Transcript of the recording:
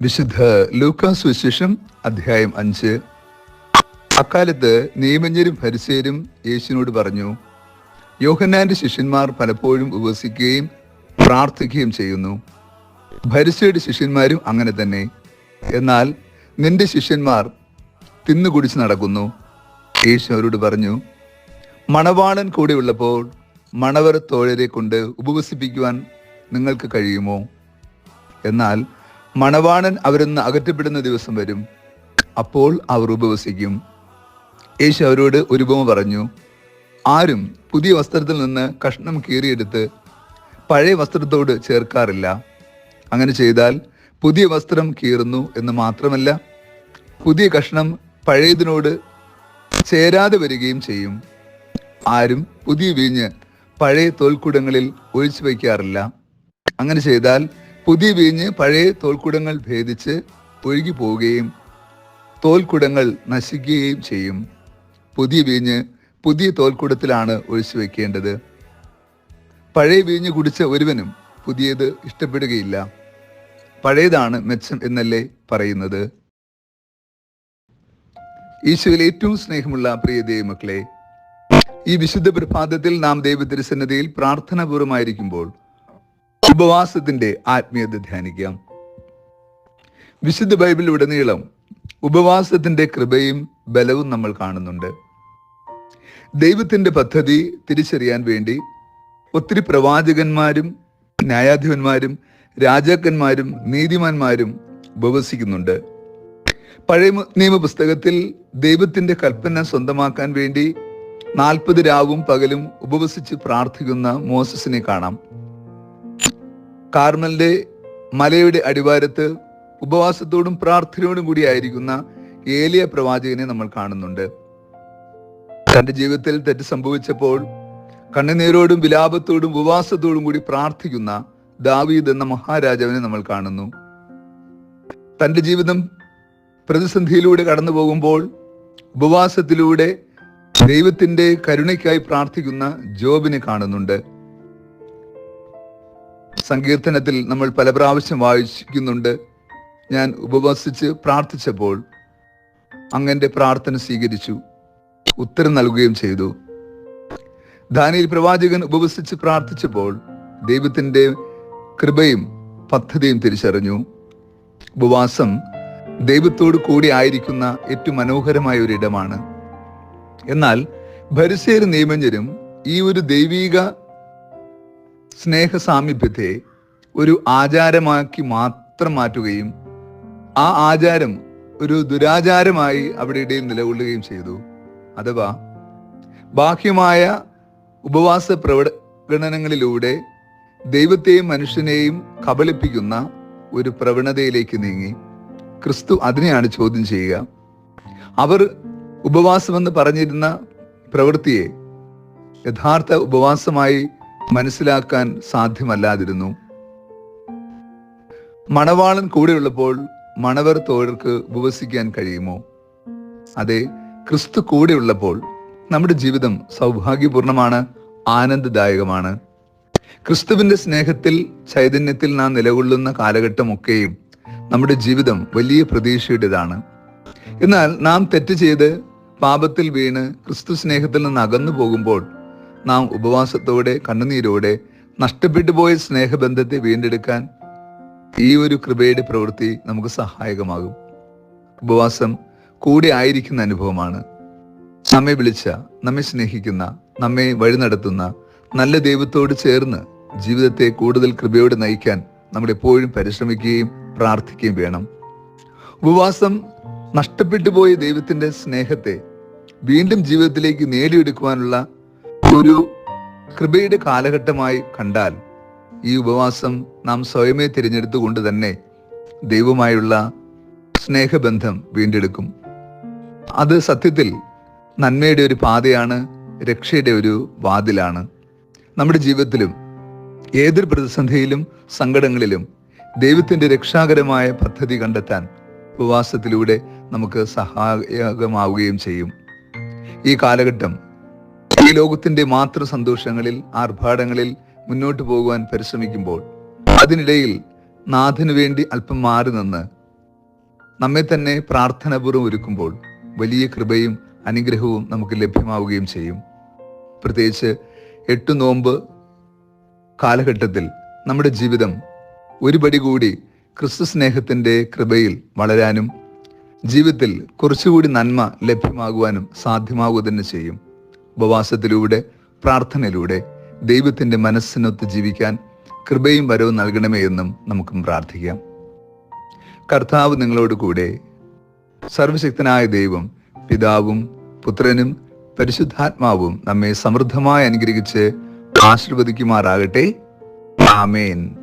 വിശുദ്ധ ലൂക്കാസ് വിശേഷം അധ്യായം അഞ്ച്. അക്കാലത്ത് നിയമജ്ഞരും ഫരിസേരും യേശുവിനോട് പറഞ്ഞു യോഹന്നാന്റെ ശിഷ്യന്മാർ പലപ്പോഴും ഉപസിക്കുകയും പ്രാർത്ഥിക്കുകയും ചെയ്യുന്നു. ഭരിസയുടെ ശിഷ്യന്മാരും അങ്ങനെ തന്നെ. എന്നാൽ നിന്റെ ശിഷ്യന്മാർ തിന്നുകുടിച്ച് നടക്കുന്നു. യേശു അവരോട് പറഞ്ഞു മണവാളൻ കൂടെ ഉള്ളപ്പോൾ മണവർ തോഴരെ കൊണ്ട് ഉപവസിപ്പിക്കുവാൻ നിങ്ങൾക്ക് കഴിയുമോ? എന്നാൽ മണവാളൻ അവരിന്ന് അകറ്റപ്പെടുന്ന ദിവസം വരും. അപ്പോൾ അവർ ഉപവസിക്കും. യേശു അവരോട് ഒരു ഉപമ പറഞ്ഞു. ആരും പുതിയ വസ്ത്രത്തിൽ നിന്ന് കഷ്ണം കീറിയെടുത്ത് പഴയ വസ്ത്രത്തോട് ചേർക്കാറില്ല. അങ്ങനെ ചെയ്താൽ പുതിയ വസ്ത്രം കീറുന്നു എന്ന് മാത്രമല്ല പുതിയ കഷ്ണം പഴയതിനോട് ചേരാതെ വരികയും ചെയ്യും. ആരും പുതിയ വീഞ്ഞ് പഴയ തോൽക്കുടങ്ങളിൽ ഒഴിച്ചു വയ്ക്കാറില്ല. അങ്ങനെ ചെയ്താൽ പുതിയ വീഞ്ഞ് പഴയ തോൽക്കുടങ്ങൾ ഭേദിച്ച് ഒഴുകി പോവുകയും തോൽക്കുടങ്ങൾ നശിക്കുകയും ചെയ്യും. പുതിയ വീഞ്ഞ് പുതിയ തോൽക്കൂടത്തിലാണ് ഒഴിച്ചു വെക്കേണ്ടത്. പഴയ വീഞ്ഞ് കുടിച്ച ഒരുവനും പുതിയത് ഇഷ്ടപ്പെടുകയില്ല. പഴയതാണ് മെച്ചം എന്നല്ലേ പറയുന്നത്. ഈശോയിൽ ഏറ്റവും സ്നേഹമുള്ള പ്രിയ ദൈവമക്കളെ ഈ വിശുദ്ധ പ്രഭാതത്തിൽ നാം ദൈവത്തിരുസന്നതയിൽ പ്രാർത്ഥനാപൂർവമായിരിക്കുമ്പോൾ ഉപവാസത്തിന്റെ ആത്മീയത ധ്യാനിക്കാം. വിശുദ്ധ ബൈബിളിലുടനീളം ഉപവാസത്തിന്റെ കൃപയും ബലവും നമ്മൾ കാണുന്നുണ്ട്. ദൈവത്തിന്റെ പദ്ധതി തിരിച്ചറിയാൻ വേണ്ടി ഒത്തിരി പ്രവാചകന്മാരും ന്യായാധിപന്മാരും രാജാക്കന്മാരും നീതിമാന്മാരും ഉപവസിക്കുന്നുണ്ട്. പഴയ നിയമപുസ്തകത്തിൽ ദൈവത്തിന്റെ കൽപ്പന സ്വന്തമാക്കാൻ വേണ്ടി നാൽപ്പത് രാവും പകലും ഉപവസിച്ച് പ്രാർത്ഥിക്കുന്ന മോസസിനെ കാണാം. കാർമലിന്റെ മലയുടെ അടിവാരത്ത് ഉപവാസത്തോടും പ്രാർത്ഥനയോടും കൂടി ആയിരിക്കുന്ന ഏലിയ പ്രവാചകനെ നമ്മൾ കാണുന്നുണ്ട്. തന്റെ ജീവിതത്തിൽ തെറ്റ് സംഭവിച്ചപ്പോൾ കണ്ണുനീരോടും വിലാപത്തോടും ഉപവാസത്തോടും കൂടി പ്രാർത്ഥിക്കുന്ന ദാവീദ് എന്ന മഹാരാജാവിനെ നമ്മൾ കാണുന്നു. തന്റെ ജീവിതം പ്രതിസന്ധിയിലൂടെ കടന്നു പോകുമ്പോൾ ഉപവാസത്തിലൂടെ ദൈവത്തിന്റെ കരുണയ്ക്കായി പ്രാർത്ഥിക്കുന്ന ജോബിനെ കാണുന്നുണ്ട്. സങ്കീർത്തനത്തിൽ നമ്മൾ പല പ്രാവശ്യം വായിക്കുന്നുണ്ട് ഞാൻ ഉപവസിച്ച് പ്രാർത്ഥിച്ചപ്പോൾ അങ്ങന്റെ പ്രാർത്ഥന സ്വീകരിച്ചു ഉത്തരം നൽകുകയും ചെയ്തു. ദാനിയിൽ പ്രവാചകൻ ഉപവസിച്ച് പ്രാർത്ഥിച്ചപ്പോൾ ദൈവത്തിന്റെ കൃപയും പദ്ധതിയും തിരിച്ചറിഞ്ഞു. ഉപവാസം ദൈവത്തോട് കൂടി ആയിരിക്കുന്ന ഏറ്റവും മനോഹരമായ ഒരു ഇടമാണ്. എന്നാൽ ഭരിസേർ നിയമജ്ഞരും ഈ ഒരു ദൈവീക സ്നേഹ സാമീപ്യത്തെ ഒരു ആചാരമാക്കി മാത്രം മാറ്റുകയും ആ ആചാരം ഒരു ദുരാചാരമായി അവിടെ ഇടയിൽ നിലകൊള്ളുകയും ചെയ്തു. അഥവാ ബാഹ്യമായ ഉപവാസ പ്രവണനങ്ങളിലൂടെ ദൈവത്തെയും മനുഷ്യനെയും കബളിപ്പിക്കുന്ന ഒരു പ്രവണതയിലേക്ക് നീങ്ങി. ക്രിസ്തു അതിനെയാണ് ചോദ്യം ചെയ്യുക. അവർ ഉപവാസമെന്ന് പറഞ്ഞിരുന്ന പ്രവൃത്തിയെ യഥാർത്ഥ ഉപവാസമായി മനസ്സിലാക്കാൻ സാധ്യമല്ലാതിരുന്നു. മണവാളൻ കൂടെയുള്ളപ്പോൾ മണവർ തോഴർക്ക് ഉപവസിക്കാൻ കഴിയുമോ? അതെ ക്രിസ്തു കൂടെയുള്ളപ്പോൾ നമ്മുടെ ജീവിതം സൗഭാഗ്യപൂർണമാണ് ആനന്ദദായകമാണ്. ക്രിസ്തുവിന്റെ സ്നേഹത്തിൽ ചൈതന്യത്തിൽ നാം നിലകൊള്ളുന്ന കാലഘട്ടമൊക്കെയും നമ്മുടെ ജീവിതം വലിയ പ്രതീക്ഷയുടേതാണ്. എന്നാൽ നാം തെറ്റ് ചെയ്ത് പാപത്തിൽ വീണ് ക്രിസ്തു സ്നേഹത്തിൽ നിന്ന് അകന്നു പോകുമ്പോൾ നാം ഉപവാസത്തോടെ കണ്ണുനീരോടെ നഷ്ടപ്പെട്ടു പോയ സ്നേഹബന്ധത്തെ വീണ്ടെടുക്കാൻ ഈ ഒരു കൃപയുടെ പ്രവൃത്തി നമുക്ക് സഹായകമാകും. ഉപവാസം കൂടെ ആയിരിക്കുന്ന അനുഭവമാണ്. നമ്മെ വിളിച്ച നമ്മെ സ്നേഹിക്കുന്ന നമ്മെ വഴി നടത്തുന്ന നല്ല ദൈവത്തോട് ചേർന്ന് ജീവിതത്തെ കൂടുതൽ കൃപയോടെ നയിക്കാൻ നമ്മൾ എപ്പോഴും പരിശ്രമിക്കുകയും പ്രാർത്ഥിക്കുകയും വേണം. ഉപവാസം നഷ്ടപ്പെട്ടു പോയ ദൈവത്തിന്റെ സ്നേഹത്തെ വീണ്ടും ജീവിതത്തിലേക്ക് നേടിയെടുക്കുവാനുള്ള ഒരു കൃപയുടെ കാലഘട്ടമായി കണ്ടാൽ ഈ ഉപവാസം നാം സ്വയമേ തിരഞ്ഞെടുത്തുകൊണ്ട് തന്നെ ദൈവമായുള്ള സ്നേഹബന്ധം വീണ്ടെടുക്കും. അത് സത്യത്തിൽ നന്മയുടെ ഒരു പാതയാണ് രക്ഷയുടെ ഒരു വാതിലാണ്. നമ്മുടെ ജീവിതത്തിലും ഏതൊരു പ്രതിസന്ധിയിലും സങ്കടങ്ങളിലും ദൈവത്തിന്റെ രക്ഷാകരമായ പദ്ധതി കണ്ടെത്താൻ ഉപവാസത്തിലൂടെ നമുക്ക് സഹായകമാവുകയും ചെയ്യും. ഈ കാലഘട്ടം ഈ ലോകത്തിന്റെ മാത്രം സന്തോഷങ്ങളിൽ ആർഭാടങ്ങളിൽ മുന്നോട്ട് പോകുവാൻ പരിശ്രമിക്കുമ്പോൾ അതിനിടയിൽ നാഥനു വേണ്ടി അല്പം മാറി നിന്ന് നമ്മെ തന്നെ പ്രാർത്ഥനാപൂർവം ഒരുക്കുമ്പോൾ വലിയ കൃപയും അനുഗ്രഹവും നമുക്ക് ലഭ്യമാവുകയും ചെയ്യും. പ്രത്യേകിച്ച് എട്ട് നോമ്പ് കാലഘട്ടത്തിൽ നമ്മുടെ ജീവിതം ഒരുപടി കൂടി ക്രിസ്തു സ്നേഹത്തിന്റെ കൃപയിൽ വളരാനും ജീവിതത്തിൽ കുറച്ചുകൂടി നന്മ ലഭ്യമാകുവാനും സാധ്യമാവുക തന്നെ ചെയ്യും. ഉപവാസത്തിലൂടെ പ്രാർത്ഥനയിലൂടെ. ദൈവത്തിന്റെ മനസ്സിനൊത്ത് ജീവിക്കാൻ കൃപയും വരവും നൽകണമേ എന്നും നമുക്കും പ്രാർത്ഥിക്കാം. കർത്താവ് നിങ്ങളോട് കൂടെ സർവശക്തനായ ദൈവം പിതാവും പുത്രനും പരിശുദ്ധാത്മാവും നമ്മെ സമൃദ്ധമായി അനുഗ്രഹിച്ച് ആശീർവദിക്കുമാറാകട്ടെ. ആമേൻ.